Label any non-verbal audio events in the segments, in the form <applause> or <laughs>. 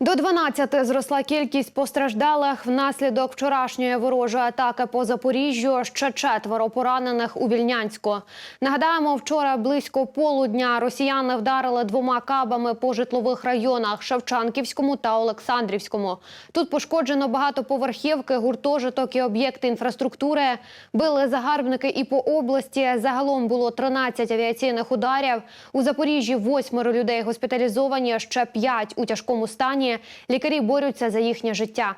До 12 зросла кількість постраждалих внаслідок вчорашньої ворожої атаки по Запоріжжю. Ще четверо поранених у Вільнянську. Нагадаємо, вчора близько полудня росіяни вдарили двома кабами по житлових районах Шевчанківському та Олександрівському. Тут пошкоджено багатоповерхівки, гуртожиток і об'єкти інфраструктури. Били загарбники і по області. Загалом було 13 авіаційних ударів. У Запоріжжі восьмеро людей госпіталізовані, ще п'ять у тяжкому стані. Лікарі борються за їхнє життя.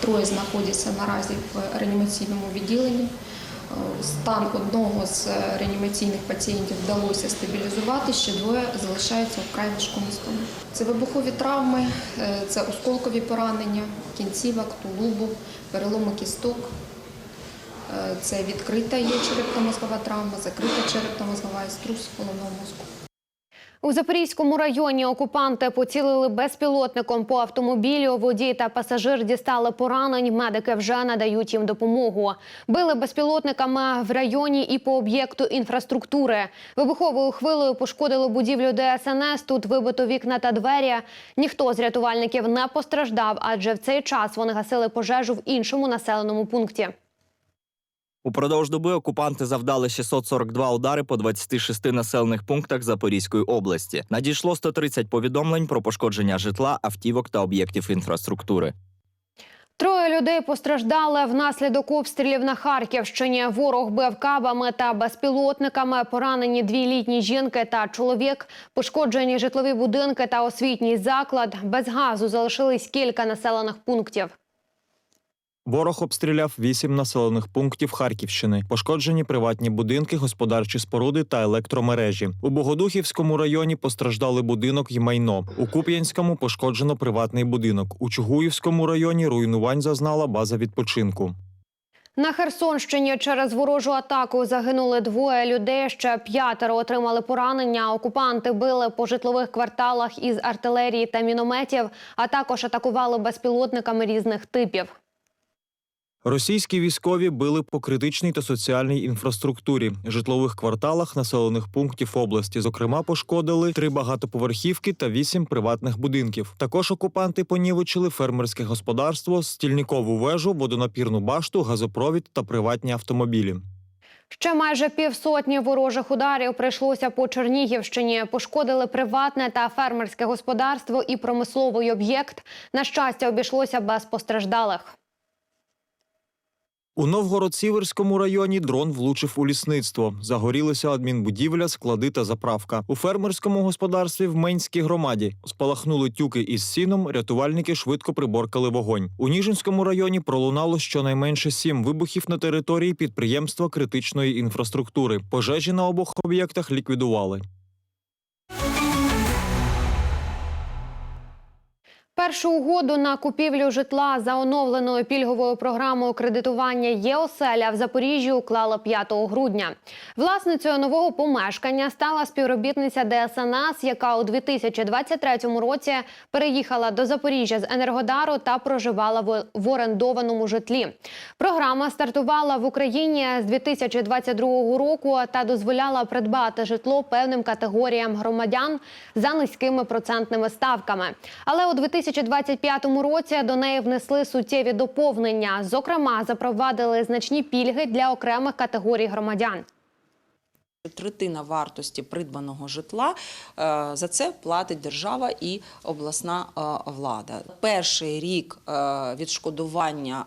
Троє знаходяться наразі в реанімаційному відділенні. Стан одного з реанімаційних пацієнтів вдалося стабілізувати, ще двоє залишаються вкрай важкому стані. Це вибухові травми, е, це осколкові поранення, кінцівок, тулубу, переломи кісток. Е, Це відкрита є черепно-мозгова травма, закрита черепно-мозгова і струс головного мозку. У Запорізькому районі окупанти поцілили безпілотником по автомобілю. Водій та пасажир дістали поранень. Медики вже надають їм допомогу. Били безпілотниками в районі і по об'єкту інфраструктури. Вибуховою хвилею пошкодили будівлю ДСНС. Тут вибито вікна та двері. Ніхто з рятувальників не постраждав, адже в цей час вони гасили пожежу в іншому населеному пункті. Упродовж доби окупанти завдали 642 удари по 26 населених пунктах Запорізької області. Надійшло 130 повідомлень про пошкодження житла, автівок та об'єктів інфраструктури. Троє людей постраждали внаслідок обстрілів на Харківщині. Ворог бив кабами та безпілотниками. Поранені дві літні жінки та чоловік. Пошкоджені житлові будинки та освітній заклад. Без газу залишились кілька населених пунктів. Ворог обстріляв вісім населених пунктів Харківщини. Пошкоджені приватні будинки, господарчі споруди та електромережі. У Богодухівському районі постраждали будинок і майно. У Куп'янському пошкоджено приватний будинок. У Чугуївському районі руйнувань зазнала база відпочинку. На Херсонщині через ворожу атаку загинули двоє людей. Ще п'ятеро отримали поранення. Окупанти били по житлових кварталах із артилерії та мінометів, а також атакували безпілотниками різних типів. Російські військові били по критичній та соціальній інфраструктурі, житлових кварталах населених пунктів області. Зокрема, пошкодили три багатоповерхівки та вісім приватних будинків. Також окупанти понівечили фермерське господарство, стільникову вежу, водонапірну башту, газопровід та приватні автомобілі. Ще майже півсотні ворожих ударів прийшлося по Чернігівщині. Пошкодили приватне та фермерське господарство і промисловий об'єкт. На щастя, обійшлося без постраждалих. У Новгород-Сіверському районі дрон влучив у лісництво. Загорілися адмінбудівля, склади та заправка. У фермерському господарстві в Менській громаді спалахнули тюки із сіном. Рятувальники швидко приборкали вогонь. У Ніжинському районі пролунало щонайменше сім вибухів на території підприємства критичної інфраструктури. Пожежі на обох об'єктах ліквідували. Першу угоду на купівлю житла за оновленою пільговою програмою кредитування ЄОСЕЛЯ в Запоріжжі уклала 5 грудня. Власницею нового помешкання стала співробітниця ДСНС, яка у 2023 році переїхала до Запоріжжя з Енергодару та проживала в- орендованому житлі. Програма стартувала в Україні з 2022 року та дозволяла придбати житло певним категоріям громадян за низькими процентними ставками. Але у 2025 році до неї внесли суттєві доповнення. Зокрема, запровадили значні пільги для окремих категорій громадян. Третина вартості придбаного житла е, за це платить держава і обласна е, влада. Перший рік е, відшкодування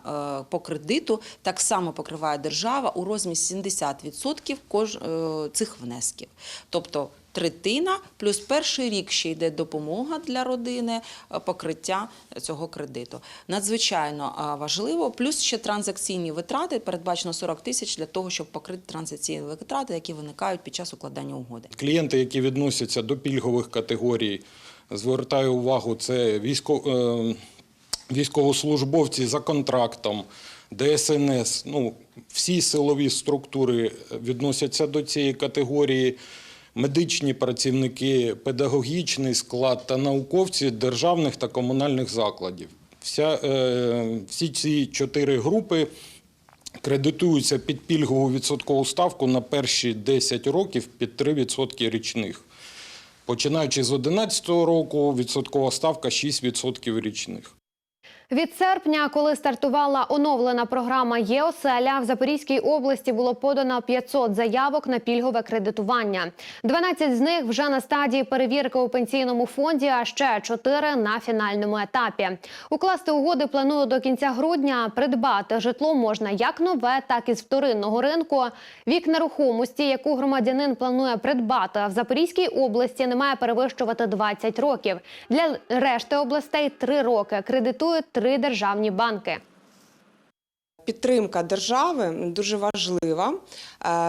по кредиту так само покриває держава у розмірі 70% кож, е, цих внесків. Тобто третина плюс перший рік ще йде допомога для родини, е, покриття цього кредиту. Надзвичайно е, важливо. Плюс ще транзакційні витрати передбачено 40 тисяч для того, щоб покрити транзакційні витрати, які виникають під час укладання угоди. Клієнти, які відносяться до пільгових категорій, звертаю увагу, це військо, е, військовослужбовці за контрактом, ДСНС. Ну, всі силові структури відносяться до цієї категорії. Медичні працівники, педагогічний склад та науковці державних та комунальних закладів. Вся, е, всі ці чотири групи кредитуються під пільгову відсоткову ставку на перші 10 років під 3% річних. Починаючи з 2011 року, відсоткова ставка 6% річних. Від серпня, коли стартувала оновлена програма ЄОСЕЛЯ, в Запорізькій області було подано 500 заявок на пільгове кредитування. 12 з них вже на стадії перевірки у пенсійному фонді, а ще 4 на фінальному етапі. Укласти угоди планують до кінця грудня. Придбати житло можна як нове, так і з вторинного ринку. Вік нерухомості, яку громадянин планує придбати в Запорізькій області, не має перевищувати 20 років. Для решти областей 3 роки кредитують три державні банки. Підтримка держави дуже важлива,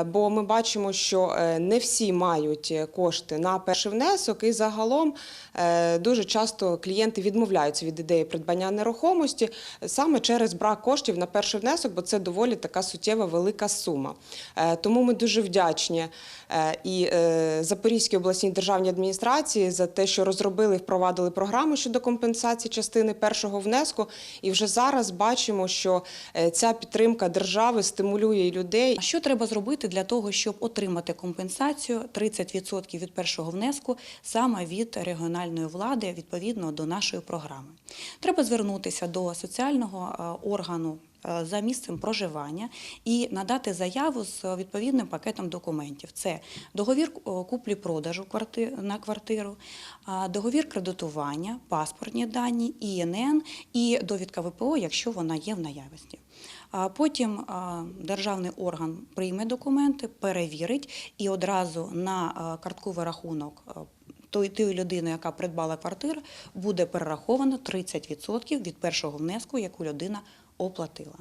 бо ми бачимо, що е, не всі мають кошти на перший внесок, і загалом е, дуже часто клієнти відмовляються від ідеї придбання нерухомості саме через брак коштів на перший внесок, бо це доволі така суттєва велика сума. Е, Тому ми дуже вдячні е, і е, Запорізькій обласній державній адміністрації за те, що розробили і впровадили програму щодо компенсації частини першого внеску. І вже зараз бачимо, що е, ця підтримка держави стимулює людей. Що треба зробити для того, щоб отримати компенсацію 30% від першого внеску саме від регіональної влади відповідно до нашої програми? Треба звернутися до соціального е, органу. Е, За місцем проживання і надати заяву з відповідним пакетом документів. Це договір е, куплі-продажу на квартиру, договір кредитування, паспортні дані, ІНН і довідка ВПО, якщо вона є в наявності. Потім державний орган прийме документи, перевірить і одразу на картковий рахунок тої людини, яка придбала квартиру, буде перераховано 30% від першого внеску, яку людина оплатила.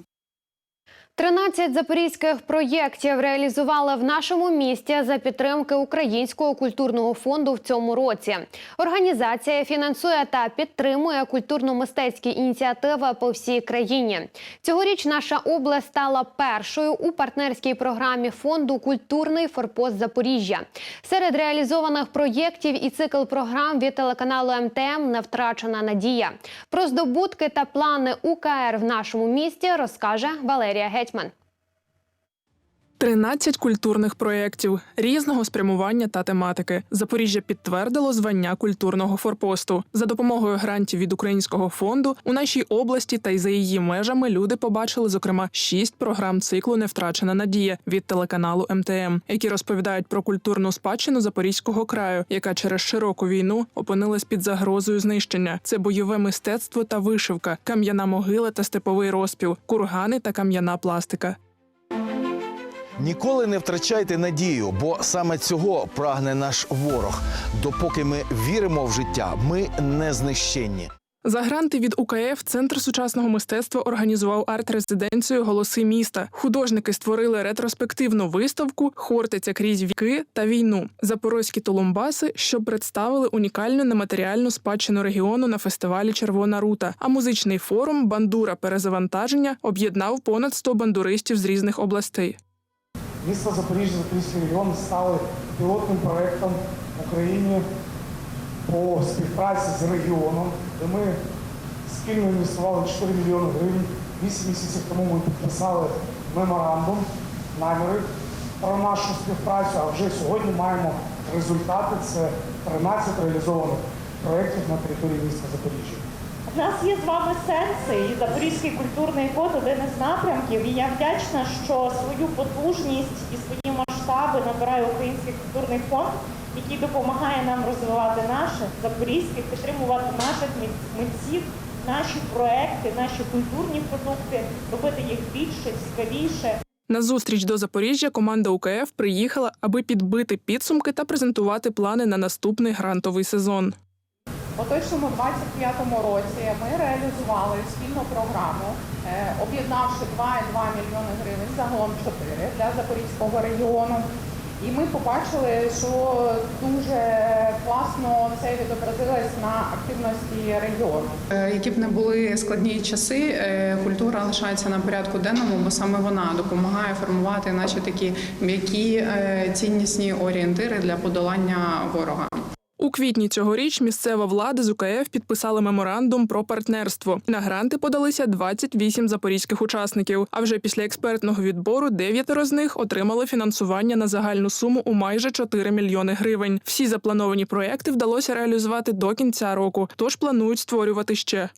13 запорізьких проєктів реалізували в нашому місті за підтримки Українського культурного фонду в цьому році. Організація фінансує та підтримує культурно-мистецькі ініціативи по всій країні. Цьогоріч наша область стала першою у партнерській програмі фонду Культурний форпост Запоріжжя. Серед реалізованих проєктів і цикл програм від телеканалу МТМ не втрачена надія. Про здобутки та плани УКР в нашому місті розкаже Валерія Гетьман. 13 культурних проєктів різного спрямування та тематики. Запоріжжя підтвердило звання культурного форпосту. За допомогою грантів від українського фонду у нашій області та й за її межами люди побачили, зокрема, шість програм циклу Невтрачена надія від телеканалу МТМ, які розповідають про культурну спадщину Запорізького краю, яка через широку війну опинилась під загрозою знищення. Це бойове мистецтво та вишивка, кам'яна могила та степовий розпів, кургани та кам'яна пластика. Ніколи не втрачайте надію, бо саме цього прагне наш ворог. Допоки ми віримо в життя, ми не знищенні. За гранти від УКФ Центр сучасного мистецтва організував арт-резиденцію Голоси міста. Художники створили ретроспективну виставку Хортиця крізь віки та війну. Запорозькі толумбаси, що представили унікальну нематеріальну спадщину регіону на фестивалі Червона рута. А музичний форум Бандура перезавантаження об'єднав понад 100 бандуристів з різних областей. Місто Запоріжжя, Запорізький регіон стали пілотним проєктом в Україні по співпраці з регіоном, де ми спільно інвестували 4 мільйони гривень. Вісім місяців тому ми підписали меморандум, наміри про нашу співпрацю, а вже сьогодні маємо результати. Це 13 реалізованих проєктів на території міста Запоріжжя. У нас є з вами сенси і Запорізький культурний код один із напрямків. І я вдячна, що свою потужність і свої масштаби набирає Український культурний фонд, який допомагає нам розвивати наших запорізьких, підтримувати наших мит- митців, наші проекти, наші культурні продукти, робити їх більше, цікавіше. На зустріч до Запоріжжя команда УКФ приїхала, аби підбити підсумки та презентувати плани на наступний грантовий сезон. У точному 25-му році ми реалізували спільну програму, е, об'єднавши 2,2 мільйони гривень, загалом 4 для Запорізького регіону. І ми побачили, що дуже класно це відобразилось на активності регіону. Е, Які б не були складні часи, е, культура лишається на порядку денному, бо саме вона допомагає формувати наші такі м'які ціннісні орієнтири для подолання ворога. У квітні цьогоріч місцева влада з УКФ підписала меморандум про партнерство. На гранти подалися 28 запорізьких учасників. А вже після експертного відбору дев'ятеро з них отримали фінансування на загальну суму у майже 4 мільйони гривень. Всі заплановані проекти вдалося реалізувати до кінця року, тож планують створювати ще.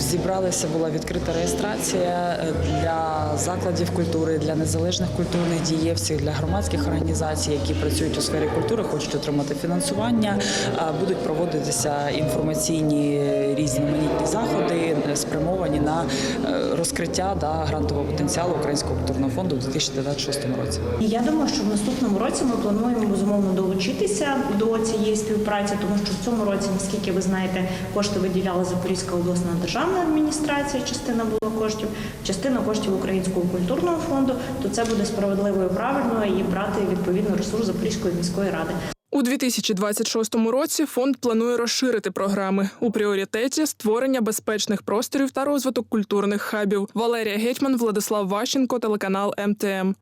Зібралися, була відкрита реєстрація е, для закладів культури, для незалежних культурних дієвців, для громадських організацій, які працюють у сфері культури, хочуть отримати фінансування. Будуть проводитися інформаційні різноманітні заходи, е, спрямовані на е, розкриття да, грантового потенціалу Українського культурного фонду у 2026 році. Я думаю, що в наступному році ми плануємо безумовно долучитися до цієї співпраці, тому що в цьому році, наскільки ви знаєте, кошти виділяла Запорізька обласна державна адміністрація, частина була коштів, частина коштів Українського культурного фонду. То це буде справедливо і правильно і брати відповідно ресурс Запорізької міської ради. У 2026 році фонд планує розширити програми у пріоритеті створення безпечних просторів та розвиток культурних хабів. Валерія Гетьман, Владислав Ващенко, телеканал МТМ.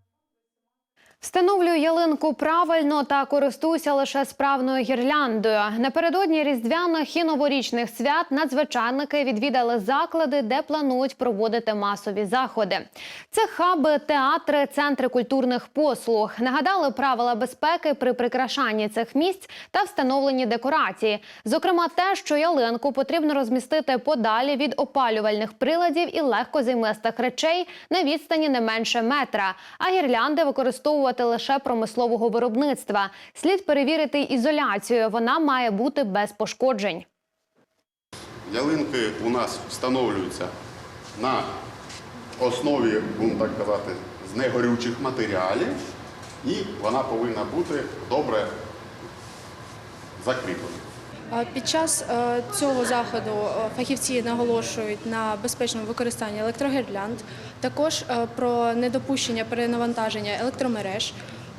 Встановлюй ялинку правильно та користуйся лише справною гірляндою. Напередодні різдвяних і новорічних свят надзвичайники відвідали заклади, де планують проводити масові заходи. Це хаби, театри, центри культурних послуг. Нагадали правила безпеки при прикрашанні цих місць та встановленні декорації. Зокрема, те, що ялинку потрібно розмістити подалі від опалювальних приладів і легкозаймистих речей на відстані не менше метра, а гірлянди використовувати лише промислового виробництва. Слід перевірити ізоляцію. Вона має бути без пошкоджень. Ялинки у нас встановлюються на основі, будемо так казати, з негорючих матеріалів, і вона повинна бути добре закріплена. Під час е, цього заходу е, фахівці наголошують на безпечному використанні електрогірлянд, також е, про недопущення перенавантаження електромереж,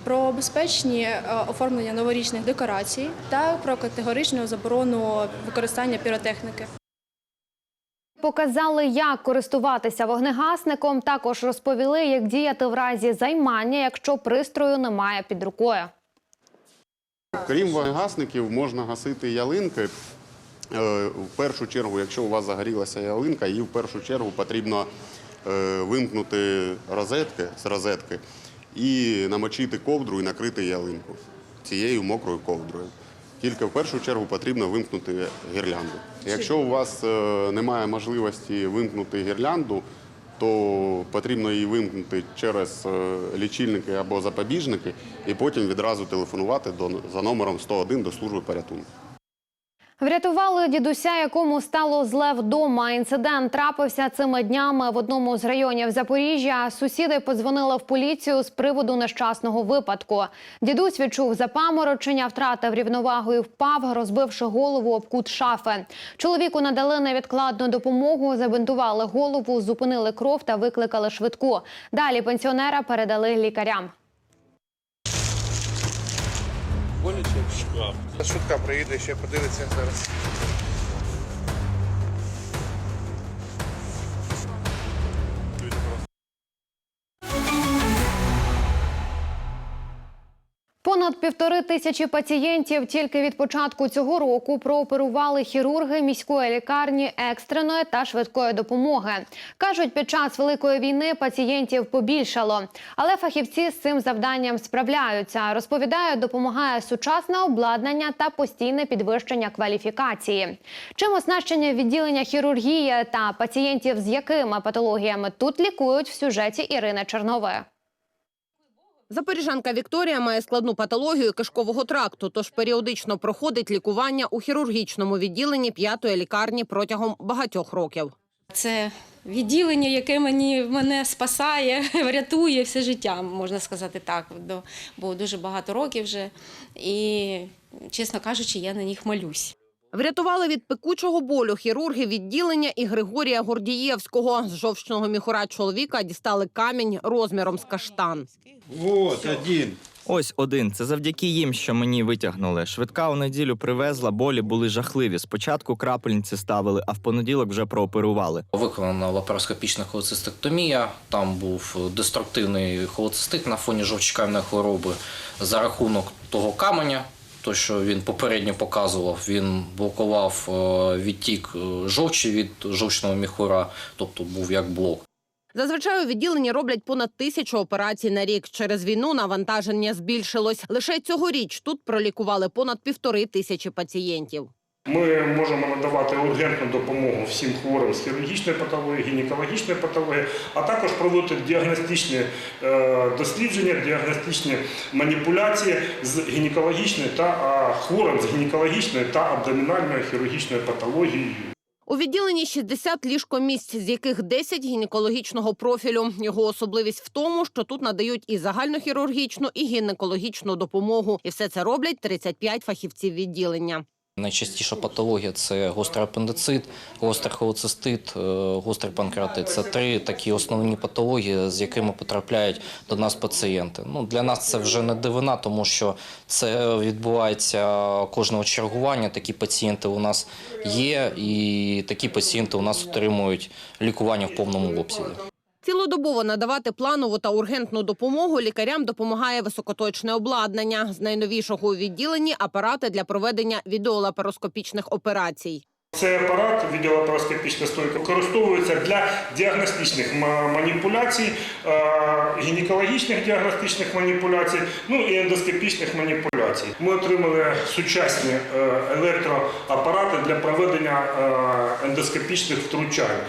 про безпечні оформлення новорічних декорацій та про категоричну заборону використання піротехніки. Показали, як користуватися вогнегасником. Також розповіли, як діяти в разі займання, якщо пристрою немає під рукою. Крім вогнегасників, можна гасити ялинки. Е, В першу чергу, якщо у вас загорілася ялинка, її в першу чергу потрібно е, вимкнути розетки з розетки і намочити ковдру і накрити ялинку цією мокрою ковдрою. Тільки в першу чергу потрібно вимкнути гірлянду. Якщо у вас е, немає можливості вимкнути гірлянду, то потрібно її вимкнути через е, лічильники або запобіжники і потім відразу телефонувати до, за номером 101 до служби порятунку. Врятували дідуся, якому стало зле вдома. Інцидент трапився цими днями в одному з районів Запоріжжя. Сусіди подзвонили в поліцію з приводу нещасного випадку. Дідусь відчув запаморочення, втратив рівновагу і впав, розбивши голову об кут шафи. Чоловіку надали невідкладну допомогу, забинтували голову, зупинили кров та викликали швидку. Далі пенсіонера передали лікарям. Шутка приїде, ще подивиться зараз. Понад півтори тисячі пацієнтів тільки від початку цього року прооперували хірурги міської лікарні екстреної та швидкої допомоги. кажуть, під час великої війни пацієнтів побільшало, але фахівці з цим завданням справляються. Розповідають, допомагає сучасне обладнання та постійне підвищення кваліфікації. Чим оснащення відділення хірургії та пацієнтів з якими патологіями тут лікують в сюжеті Ірини Чернової. Запоріжанка Вікторія має складну патологію кишкового тракту, тож періодично проходить лікування у хірургічному відділенні п'ятої лікарні протягом багатьох років. Це відділення, яке мені мене спасає, <laughs> рятує все життя, можна сказати так. Бо дуже багато років вже. І, чесно кажучи, я на них молюсь. Врятували від пекучого болю хірурги відділення і Григорія Гордієвського. З жовчного міхура чоловіка дістали камінь розміром з каштан. Вот один. Ось один. Це завдяки їм, що мені витягнули. Швидка у неділю привезла, болі були жахливі. Спочатку крапельниці ставили, а в понеділок вже прооперували. Виконана лапароскопічна холецистектомія. Там був деструктивний холецистит на фоні жовчкальної хвороби. За рахунок того каменя то, що він попередньо показував, він блокував е, відтік е, жовчі від жовчного міхура, тобто був як блок. Зазвичай у відділенні роблять понад тисячу операцій на рік. Через війну навантаження збільшилось. Лише цьогоріч тут пролікували понад півтори тисячі пацієнтів. Ми можемо надавати ургентну допомогу всім хворим з хірургічної патології, гінекологічної патології, а також проводити діагностичні е, дослідження, діагностичні маніпуляції з гінекологічної та хворим з гінекологічної та абдомінальної хірургічної патології. У відділенні 60 ліжкомісць, з яких 10 гінекологічного профілю. Його особливість в тому, що тут надають і загальнохірургічну, і гінекологічну допомогу. І все це роблять 35 фахівців відділення. Найчастіша патологія це гострий апендицит, гострий холецистит, е, гострий панкреатит. Це три такі основні патології, з якими потрапляють до нас пацієнти. Ну, для нас це вже не дивина, тому що це відбувається кожного чергування. Такі пацієнти у нас є, і такі пацієнти у нас отримують лікування в повному обсязі. Цілодобово надавати планову та ургентну допомогу лікарям допомагає високоточне обладнання. З найновішого у відділенні апарати для проведення відеолапароскопічних операцій. Цей апарат відеолапароскопічна стойка використовується для діагностичних маніпуляцій, е, гінекологічних діагностичних маніпуляцій, ну і ендоскопічних маніпуляцій. Ми отримали сучасні е, електроапарати для проведення е, ендоскопічних втручань.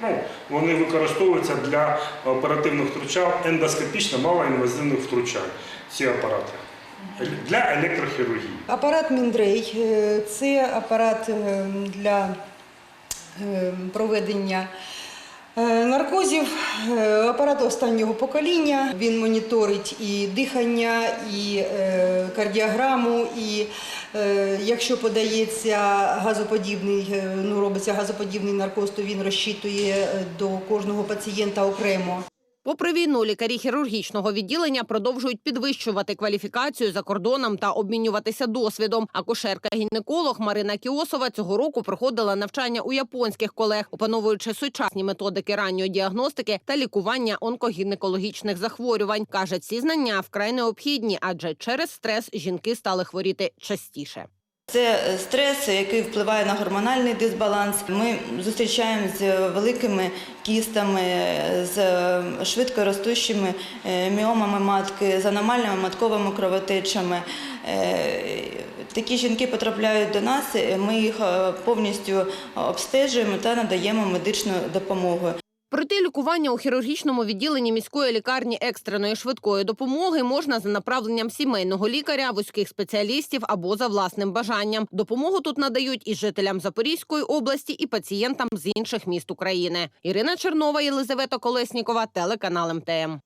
Ну, вони використовуються для оперативних втручань, ендоскопічно малоінвазивних втручань. Ці апарати для електрохірургії. Апарат Міндрей це апарат е, для е, проведення е, наркозів, апарат останнього покоління. Він моніторить і дихання, і кардіограму, і якщо подається газоподібний, е, ну робиться газоподібний наркоз, то він розчитує е, до кожного пацієнта окремо. Попри війну, лікарі хірургічного відділення продовжують підвищувати кваліфікацію за кордоном та обмінюватися досвідом. Акушерка-гінеколог Марина Кіосова цього року проходила навчання у японських колег, опановуючи сучасні методики ранньої діагностики та лікування онкогінекологічних захворювань. каже, ці знання вкрай необхідні, адже через стрес жінки стали хворіти частіше. Це стрес, який впливає на гормональний дисбаланс. Ми зустрічаємо з великими кістами, з швидко ростущими е, міомами матки, з аномальними матковими кровотечами. Е, Такі жінки потрапляють до нас, ми їх е, повністю обстежуємо та надаємо медичну допомогу. Пройти лікування у хірургічному відділенні міської лікарні екстреної швидкої допомоги можна за направленням сімейного лікаря, вузьких спеціалістів або за власним бажанням. Допомогу тут надають і жителям Запорізької області, і пацієнтам з інших міст України. Ірина Чернова, Єлизавета Колеснікова, телеканал МТМ.